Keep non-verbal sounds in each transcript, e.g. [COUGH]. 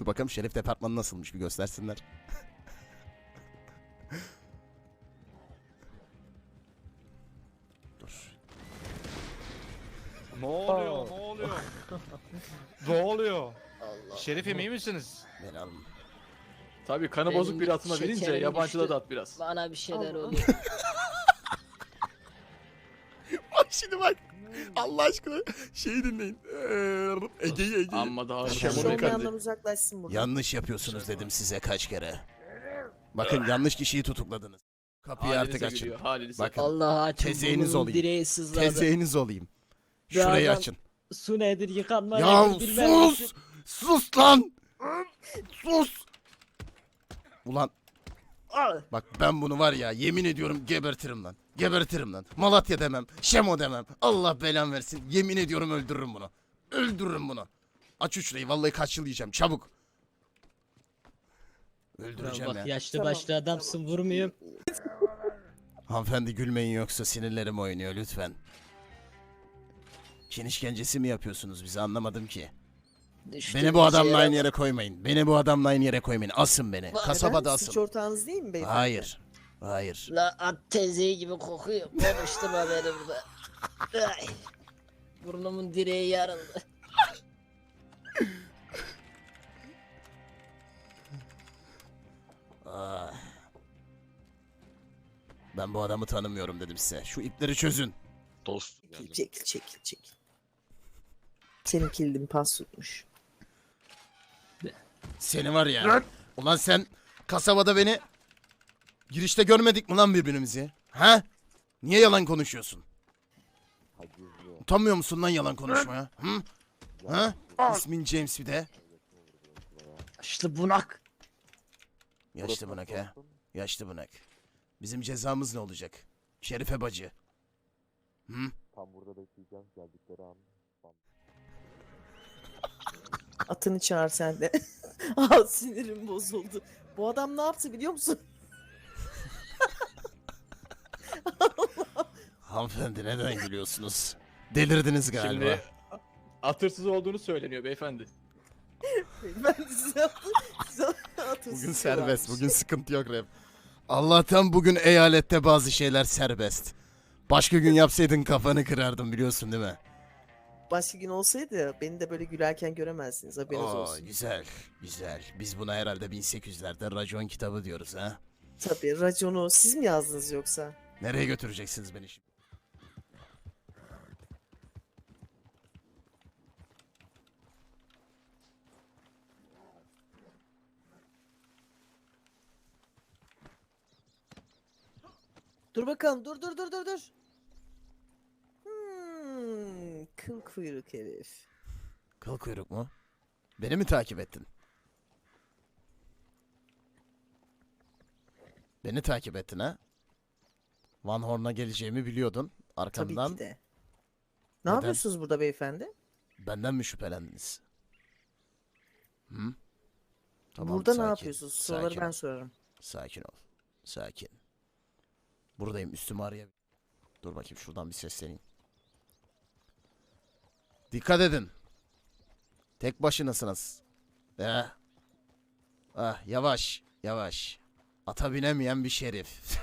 Dur bakalım şerif departmanı nasılmış bir göstersinler. Dur. Ne oluyor? Ne oluyor? [LAUGHS] ne oluyor? Allah. Şerifim iyi misiniz? Beni alın. Tabii kanı Benim bozuk bir atına binince şekerim yabancıda düştü. da at biraz. Bana bir şeyler Allah. oluyor. [LAUGHS] Bak şimdi bak. Allah aşkına şeyi dinleyin. Ee, Ege'yi Ege'yi. Amma da ağır Şamur şamur Şamur beyefendi. Olmayandan uzaklaşsın buradan. Yanlış yapıyorsunuz dedim size kaç kere. Bakın yanlış kişiyi tutukladınız. Kapıyı artık açın. Bakın Allah açın Tezeğiniz olayım. direği sızladı. tezeğiniz olayım. Şurayı açın. Su nedir yıkanma Ya nedir bilmem sus! Sus lan! Sus! Ulan Al. bak ben bunu var ya yemin ediyorum gebertirim lan. Gebertirim lan. Malatya demem. Şemo demem. Allah belan versin. Yemin ediyorum öldürürüm bunu. Öldürürüm bunu. Aç şu şurayı. Vallahi kaç yıl yiyeceğim. Çabuk. Öldüreceğim ya. Bak yaşlı Tamam, başlı adamsın vurmayayım. Hanımefendi gülmeyin yoksa sinirlerim oynuyor lütfen. Çin işkencesi mi yapıyorsunuz bize anlamadım ki. Beni bu adamla aynı yere koymayın. Beni bu adamla aynı yere koymayın. Asın beni. Vay, Kasabada Neden? Suç asın. ortağınız değil mi beyefendi? Hayır. Hayır. La at tezeği gibi kokuyor. Konuşturma [LAUGHS] beni burada. Ay. Burnumun direği yarıldı. Ah. Ben bu adamı tanımıyorum dedim size. Şu ipleri çözün. Dost. Çekil çekil çekil çekil. Senin kilidin pas tutmuş. Seni var ya. Ulan sen kasabada beni girişte görmedik mi lan birbirimizi? Ha? Niye yalan konuşuyorsun? Utanmıyor musun lan yalan konuşmaya? Hı? Ha? İsmin James bir de. Yaşlı bunak. Yaşlı bunak ha. Yaşlı bunak. Bizim cezamız ne olacak? Şerife bacı. Hı? Tam burada bekleyeceğim geldikleri an. Atını çağır sen de. [LAUGHS] Aa sinirim bozuldu. Bu adam ne yaptı biliyor musun? Hanımefendi neden gülüyorsunuz? Delirdiniz galiba. Şimdi atırsız olduğunu söyleniyor beyefendi. ben size size atın Bugün size serbest. Bugün sıkıntı yok rap. Allah'tan bugün eyalette bazı şeyler serbest. Başka gün yapsaydın kafanı kırardım biliyorsun değil mi? Başka gün olsaydı beni de böyle gülerken göremezsiniz haberiniz Oo, olsun. güzel, güzel. Biz buna herhalde 1800'lerde racon kitabı diyoruz ha. Tabii raconu siz mi yazdınız yoksa? Nereye götüreceksiniz beni şimdi? Dur bakalım dur dur dur dur dur. Hmm, kıl kuyruk herif. Kıl kuyruk mu? Beni mi takip ettin? Beni takip ettin ha? Van Horn'a geleceğimi biliyordun. Tabii Arkamdan ki de. Ne Neden? yapıyorsunuz burada beyefendi? benden mi şüphelendiniz? Hı? Tamam, burada ne sakin, yapıyorsunuz? Soruları sakin ben sorarım. Sakin ol. Sakin. Buradayım üstümü araya. Dur bakayım şuradan bir sesleneyim. Dikkat edin. Tek başınasınız. Eh. Ah yavaş yavaş. Ata binemeyen bir şerif. [LAUGHS]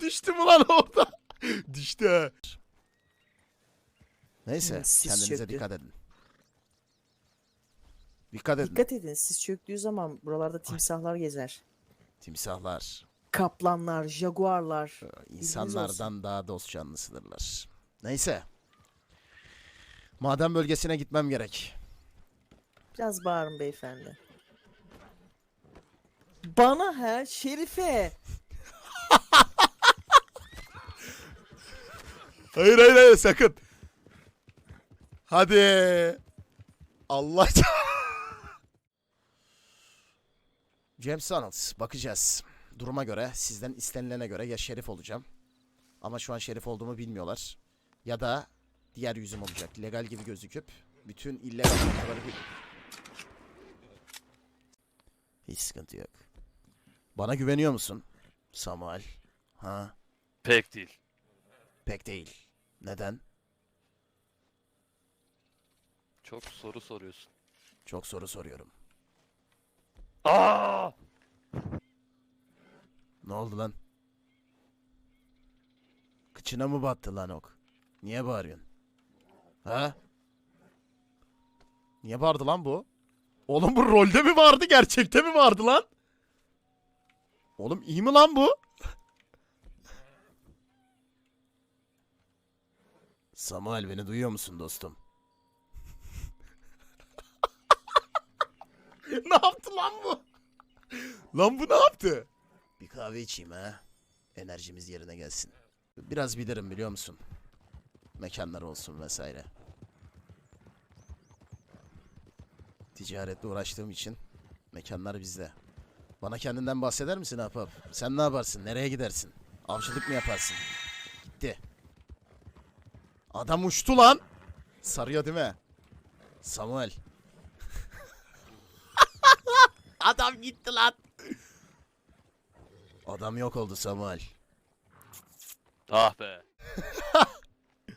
Düştü mü lan orada? Düştü. ha. Neyse Hmm, sis kendinize çöktü. dikkat edin. Dikkat edin. Dikkat edin siz çöktüğü zaman buralarda timsahlar gezer. Timsahlar. Kaplanlar, jaguarlar. İnsanlardan daha dost canlısıdırlar. Neyse. Maden bölgesine gitmem gerek. Biraz bağırın beyefendi. Bana he Şerife. [LAUGHS] Hayır hayır hayır sakın. Hadi. Allah James Donalds bakacağız. Duruma göre sizden istenilene göre ya şerif olacağım. Ama şu an şerif olduğumu bilmiyorlar. Ya da diğer yüzüm olacak. Legal gibi gözüküp bütün illegal noktaları bir... Hiç sıkıntı yok. Bana güveniyor musun? Samuel. Ha? Pek değil. Pek değil. Neden? Çok soru soruyorsun. Çok soru soruyorum. Aa! Ne oldu lan? Kıçına mı battı lan ok? Niye bağırıyorsun? Ha? Niye bağırdı lan bu? Oğlum bu rolde mi vardı gerçekte mi vardı lan? Oğlum iyi mi lan bu? Samuel beni duyuyor musun dostum? [LAUGHS] ne yaptı lan bu? Lan bu ne yaptı? Bir kahve içeyim ha. Enerjimiz yerine gelsin. Biraz bilirim biliyor musun? Mekanlar olsun vesaire. Ticaretle uğraştığım için mekanlar bizde. Bana kendinden bahseder misin Ahbap? Sen ne yaparsın? Nereye gidersin? Avcılık mı yaparsın? Gitti. Adam uçtu lan. Sarıyor değil mi? Samuel. Adam gitti lan. Adam yok oldu Samuel. Ah be. [LAUGHS]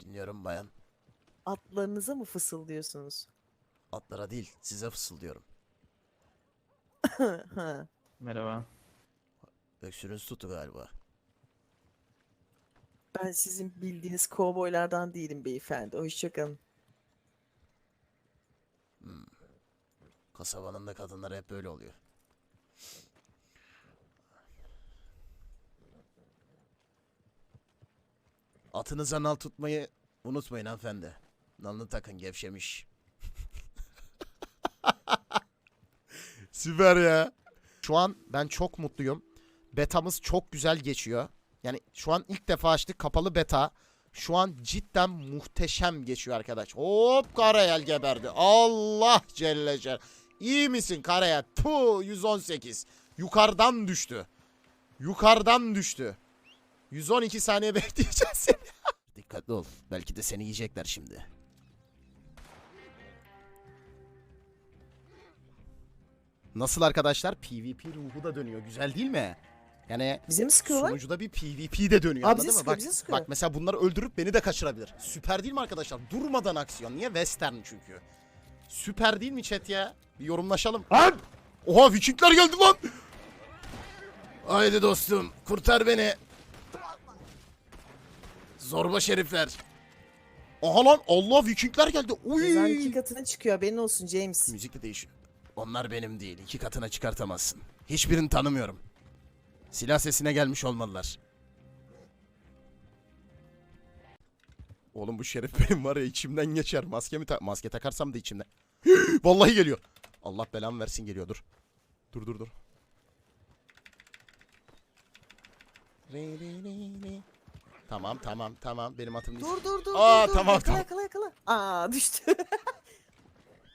Dinliyorum bayan. Atlarınıza mı fısıldıyorsunuz? Atlara değil size fısıldıyorum. [LAUGHS] ha. Merhaba. Öksürüğünüz tuttu galiba. Ben sizin bildiğiniz kovboylardan değilim beyefendi. Hoşçakalın. Kasabanın da kadınları hep böyle oluyor. Atınıza nal tutmayı unutmayın hanımefendi. Nalını takın gevşemiş. [LAUGHS] Süper ya. Şu an ben çok mutluyum. Betamız çok güzel geçiyor. Yani şu an ilk defa açtık kapalı beta. Şu an cidden muhteşem geçiyor arkadaş. Hop Karayel geberdi. Allah Celle Celle. İyi misin Karayel? Tu 118. Yukarıdan düştü. Yukarıdan düştü. 112 saniye [LAUGHS] bekleyeceğiz seni. Dikkatli ol. Belki de seni yiyecekler şimdi. Nasıl arkadaşlar? PvP ruhu da dönüyor. Güzel değil mi? Yani Bize mi sıkıyorlar? Sunucuda bir PvP de dönüyor Abi anladın mı? sıkıyor, Bak, sıkıyor. bak mesela bunları öldürüp beni de kaçırabilir. Süper değil mi arkadaşlar? Durmadan aksiyon. Niye? Western çünkü. Süper değil mi chat ya? Bir yorumlaşalım. Lan! Oha Vikingler geldi lan! Haydi dostum kurtar beni. Zorba şerifler. Aha lan Allah Vikingler geldi. Cezan Uy! iki katına çıkıyor haberin olsun James. Müzik de değişiyor. Onlar benim değil. İki katına çıkartamazsın. Hiçbirini tanımıyorum. Silah sesine gelmiş olmalılar. Oğlum bu şerif [LAUGHS] benim var ya içimden geçer. Maske mi ta- maske takarsam da içimden. [GASPS] Vallahi geliyor. Allah belamı versin geliyor dur. Dur dur dur. Tamam tamam tamam benim atım. Dur dur dur Aa, dur dur. tamam, yakala, tamam. yakala yakala. Aa düştü. [LAUGHS]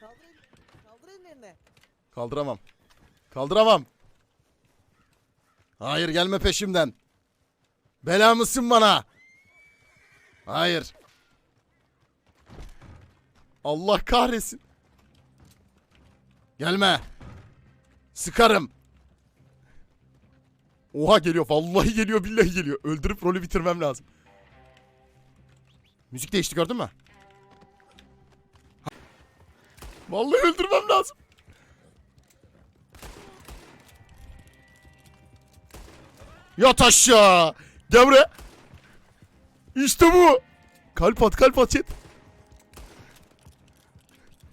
kaldır, kaldır ellerini. Kaldıramam. Kaldıramam. Hayır gelme peşimden. Bela mısın bana? Hayır. Allah kahretsin. Gelme. Sıkarım. Oha geliyor. Vallahi geliyor. Billahi geliyor. Öldürüp rolü bitirmem lazım. Müzik değişti gördün mü? Vallahi öldürmem lazım. Yat aşağı. Gel buraya. İşte bu. Kalp at kalp at chat.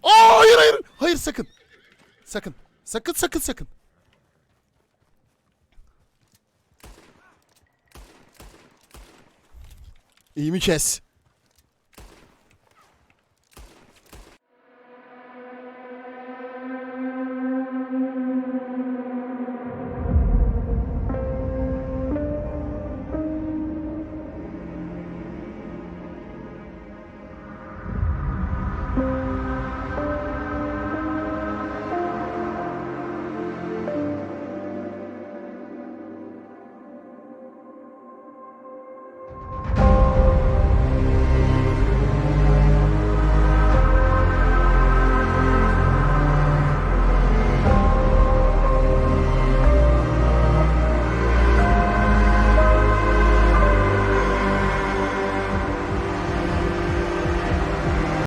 Aa, hayır hayır. Hayır sakın. Sakın. Sakın sakın sakın. İyi mi kes?